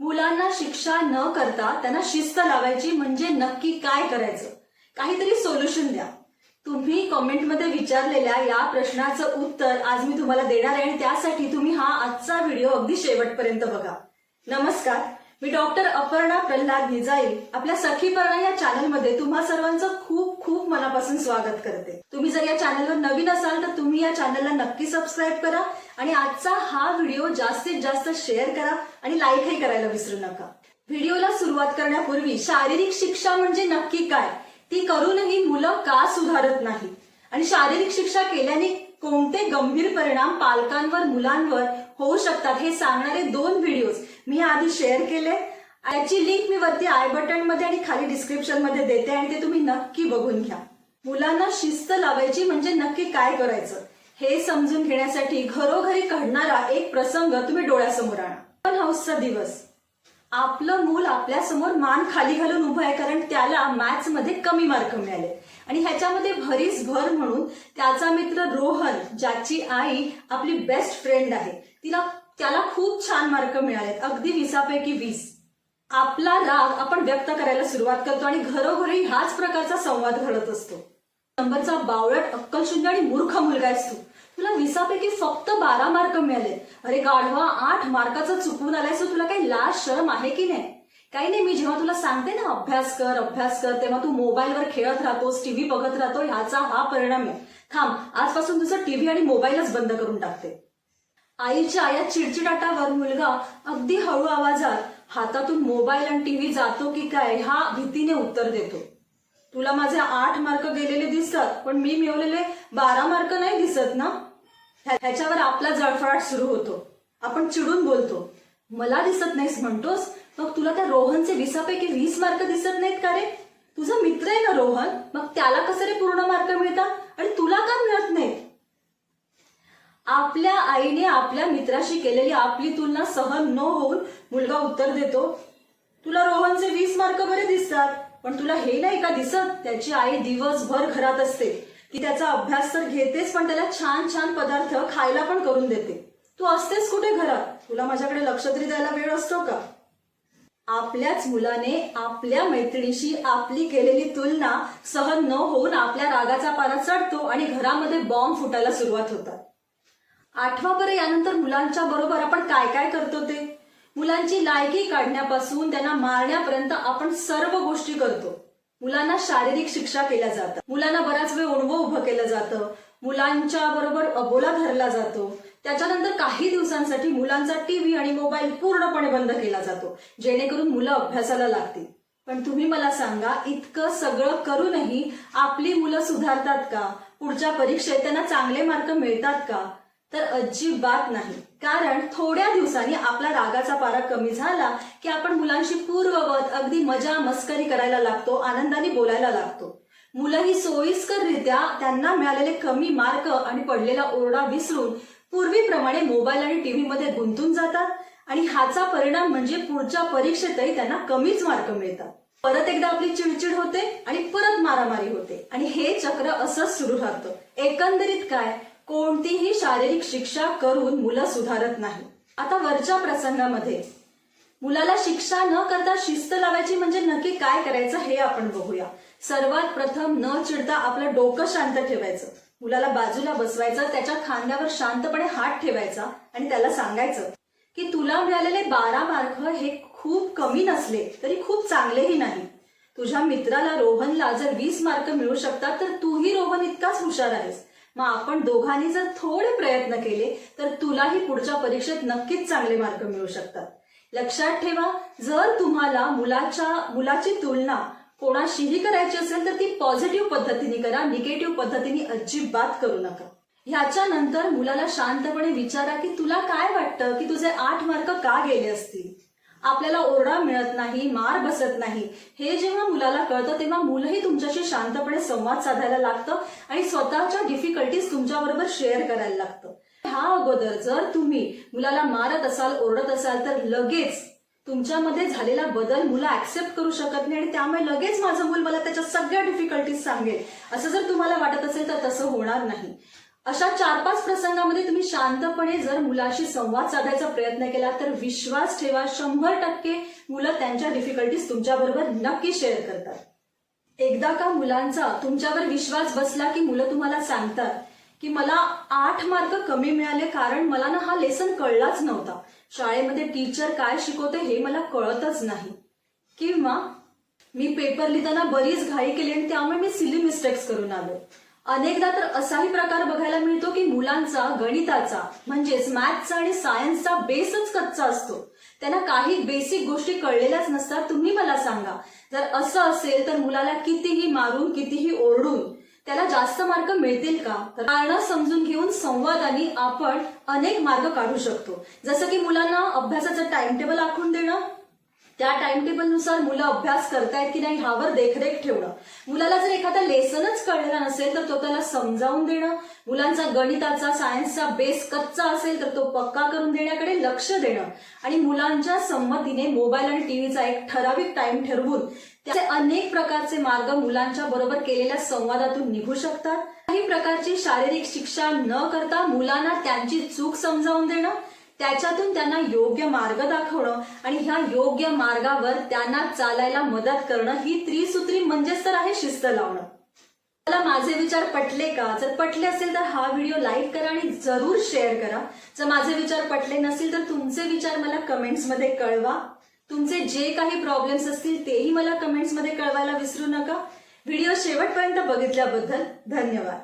मुलांना शिक्षा न करता त्यांना शिस्त लावायची म्हणजे नक्की काय करायचं? काहीतरी सोल्युशन द्या. तुम्ही कॉमेंटमध्ये विचारलेल्या या प्रश्नाचं उत्तर आज मी तुम्हाला देणार आहे आणि त्यासाठी तुम्ही हा आजचा व्हिडिओ अगदी शेवटपर्यंत बघा. नमस्कार. मी डॉक्टर अपर्णा प्रल्हाद निजाई आपल्या सखीपर्णा या चॅनलमध्ये तुम्हा सर्वांचं खूप खूप मनापासून स्वागत करते. तुम्ही जर या चॅनलवर नवीन असाल तर तुम्ही या चॅनलला नक्की सबस्क्राईब करा आणि आजचा हा व्हिडिओ जास्तीत जास्त शेअर करा आणि लाईकही करायला विसरू नका. व्हिडिओला सुरुवात करण्यापूर्वी शारीरिक शिक्षा म्हणजे नक्की काय? ती करूनही मुलं का सुधारत नाही आणि शारीरिक शिक्षा केल्याने कोणते गंभीर परिणाम पालकांवर मुलांवर होऊ शकतात हे सांगणारे दोन व्हिडिओज मी आधी शेअर केले याची लिंक मी वरती आय बटनमध्ये आणि खाली डिस्क्रिप्शनमध्ये देते आणि ते तुम्ही नक्की बघून घ्या. मुलांना शिस्त लावायची म्हणजे नक्की काय करायचं? हे समजून घेण्यासाठी घरोघरी घडणारा एक प्रसंग तुम्ही डोळ्यासमोर आणा. पण हाऊसचा दिवस. आपलं मूल आपल्यासमोर मान खाली घालून उभं आहे कारण त्याला मॅथ्समध्ये कमी मार्क मिळाले. आणि ह्याच्यामध्ये भरीस भर म्हणून त्याचा मित्र रोहन ज्याची आई आपली बेस्ट फ्रेंड आहे तिला त्याला खूप छान मार्क मिळालेत. अगदी वीसापैकी वीस. आपला राग आपण व्यक्त करायला सुरुवात करतो आणि घरोघरी ह्याच प्रकारचा संवाद घडत असतो. नंबरचा बावळट अक्कलशून्य आणि मूर्ख मुलगा आहेस तू. तुला विसापैकी फक्त बारा मार्क मिळाले अरे गाढवा आठ मार्काचं चुकून आलायस तुला काही लाज शरम आहे की नाही? काही नाही मी जेव्हा तुला सांगते ना अभ्यास कर अभ्यास कर तेव्हा तू मोबाईलवर खेळत राहतोस टीव्ही बघत राहतो ह्याचा हा परिणाम आहे. थांब आजपासून तुझं टीव्ही आणि मोबाईलच बंद करून टाकते. आईच्या या चिडचिडाटावर मुलगा अगदी हळू आवाजात हातातून मोबाईल आणि टीव्ही जातो की काय ह्या भीतीने उत्तर देतो. तुला माझे आठ मार्क गेलेले दिसतात पण मी मिळवलेले बारा मार्क नाही दिसत ना? ह्याच्यावर आपला जळफळाट सुरू होतो. आपण चिडून बोलतो. मला दिसत नाहीस म्हणतोस? मग तुला त्या रोहनचे वीसापैकी वीस मार्क दिसत नाहीत का रे? तुझा मित्र आहे ना रोहन? मग त्याला कसं रे पूर्ण मार्क मिळतात? आणि तुला का मिळत नाहीत? आपल्या आईने आपल्या मित्राशी केलेली आपली तुलना सहन न होऊन मुलगा उत्तर देतो. तुला रोहनचे वीस मार्क बरे दिसतात पण तुला हे नाही का दिसत? त्याची आई दिवसभर घरात असते. ती त्याचा अभ्यास तर घेतेच पण त्याला छान छान पदार्थ खायला पण करून देते. तू असतेस कुठे घरात? तुला माझ्याकडे लक्ष तरी द्यायला वेळ असतो का? आपल्याच मुलाने आपल्या मैत्रिणीशी आपली केलेली तुलना सहन न होऊन आपल्या रागाचा पारा चढतो आणि घरामध्ये बॉम्ब फुटायला सुरुवात होतात. आठवा बरं यानंतर मुलांच्या बरोबर आपण काय काय करतो ते मुलांची लायकी काढण्यापासून त्यांना मारण्यापर्यंत आपण सर्व गोष्टी करतो. मुलांना शारीरिक शिक्षा केल्या जातात मुलांना बराच वेळ ओणवं उभं केलं जातं. मुलांच्या बरोबर अबोला धरला जातो. त्याच्यानंतर काही दिवसांसाठी मुलांचा टीव्ही आणि मोबाईल पूर्णपणे बंद केला जातो जेणेकरून मुलं अभ्यासाला लागतील. पण तुम्ही मला सांगा इतकं सगळं करूनही आपली मुलं सुधारतात का? पुढच्या परीक्षेत त्यांना चांगले मार्क मिळतात का? तर अजिबात नाही. कारण थोड्या दिवसांनी आपला रागाचा पारा कमी झाला की आपण मुलांशी पूर्ववत अगदी मजा मस्करी करायला लागतो आनंदाने बोलायला लागतो. मुलं ही सोयीस्कररित्या त्यांना मिळालेले कमी मार्क आणि पडलेला ओरडा विसरून पूर्वीप्रमाणे मोबाईल आणि टीव्ही मध्ये गुंतून जातात आणि ह्याचा परिणाम म्हणजे पुढच्या परीक्षेतही त्यांना कमीच मार्क मिळतात. परत एकदा आपली चिडचिड होते आणि परत मारामारी होते. आणि हे चक्र असंच सुरू राहतं. एकंदरीत काय? कोणतीही शारीरिक शिक्षा करून मुलं सुधारत नाही. आता वरच्या प्रसंगामध्ये मुलाला शिक्षा न करता शिस्त लावायची म्हणजे नक्की काय करायचं हे आपण बघूया. सर्वात प्रथम न चिडता आपलं डोकं शांत ठेवायचं. मुलाला बाजूला बसवायचं त्याच्या खांद्यावर शांतपणे हात ठेवायचा आणि त्याला सांगायचं की तुला मिळालेले बारा मार्क हे खूप कमी नसले तरी खूप चांगलेही नाही. तुझ्या मित्राला रोहनला जर वीस मार्क मिळू शकतात तर तूही रोहन इतकाच हुशार आहेस. मग आपण दोघांनी जर थोडे प्रयत्न केले तर तुलाही पुढच्या परीक्षेत नक्कीच चांगले मार्क मिळू शकतात. लक्षात ठेवा जर तुम्हाला मुलाच्या मुलाची तुलना कोणाशीही करायची असेल तर ती पॉझिटिव्ह पद्धतीने करा निगेटिव्ह पद्धतीने अजिबात करू नका. ह्याच्यानंतर मुलाला शांतपणे विचारा की तुला काय वाटतं की तुझे आठ मार्क का गेले असतील? आपल्याला ओरडा मिळत नाही मार बसत नाही. हे जेव्हा मुलाला कळतं तेव्हा मुलंही तुमच्याशी शांतपणे संवाद साधायला लागतं आणि स्वतःच्या डिफिकल्टीज तुमच्याबरोबर शेअर करायला लागतं. ह्या अगोदर जर तुम्ही मुलाला मारत असाल ओरडत असाल तर लगेच तुमच्यामध्ये झालेला बदल मुलं ऍक्सेप्ट करू शकत नाही आणि त्यामुळे लगेच माझं मूल मला त्याच्या सगळ्या डिफिकल्टीज सांगेल. असं जर तुम्हाला वाटत असेल तर तसं होणार नाही. अशा चार पाच प्रसंगामध्ये तुम्ही शांतपणे जर मुलाशी संवाद साधायचा प्रयत्न केला तर विश्वास ठेवा. शंभर टक्के मुलं त्यांच्या डिफिकल्टीज तुमच्याबरोबर नक्की शेअर करतात. एकदा का मुलांचा तुमच्यावर विश्वास बसला की मुलं तुम्हाला सांगतात की मला आठ मार्क कमी मिळाले कारण मला ना हा लेसन कळलाच नव्हता. शाळेमध्ये टीचर काय शिकवते हे मला कळतच नाही. किंवा मी पेपर लिहिताना बरीच घाई केली आणि त्यामुळे मी सिली मिस्टेक्स करून आलो. अनेकदा तर असाही प्रकार बघायला मिळतो की मुलांचा गणिताचा म्हणजेच मॅथ्सचा आणि सायन्सचा बेसच कच्चा असतो. त्यांना काही बेसिक गोष्टी कळलेल्याच नसतात. तुम्ही मला सांगा जर असं असेल तर मुलाला कितीही मारून कितीही ओरडून त्याला जास्त मार्क मिळतील का? तर कारण समजून घेऊन संवादाने आपण अनेक मार्ग काढू शकतो. जसं की मुलांना अभ्यासाचं टाइम टेबल आखून देणं त्या टाइम टेबलनुसार मुलं अभ्यास करतायत की नाही ह्यावर देखरेख ठेवणं. मुलाला जर एखादा लेसनच कळलेला नसेल तर तो त्याला समजावून देणं. मुलांचा गणिताचा सायन्सचा बेस कच्चा असेल तर तो पक्का करून देण्याकडे लक्ष देणं. आणि मुलांच्या संमतीने मोबाईल आणि टीव्हीचा एक ठराविक टाइम ठरवून त्याचे अनेक प्रकारचे मार्ग मुलांच्या बरोबर केलेल्या संवादातून निघू शकतात. काही प्रकारची शारीरिक शिक्षा न करता मुलांना त्यांची चूक समजावून देणं त्याच्यातून त्यांना योग्य मार्ग दाखवणं आणि ह्या योग्य मार्गावर त्यांना चालायला मदत करणं ही त्रिसूत्री म्हणजेच तर आहे शिस्त लावणं. मला माझे विचार पटले का? जर पटले असेल तर हा व्हिडिओ लाईक करा आणि जरूर शेअर करा. जर माझे विचार पटले नसतील तर तुमचे विचार मला कमेंट्समध्ये कळवा. तुमचे जे काही प्रॉब्लेम्स असतील तेही मला कमेंट्समध्ये कळवायला विसरू नका. व्हिडिओ शेवटपर्यंत बघितल्याबद्दल धन्यवाद.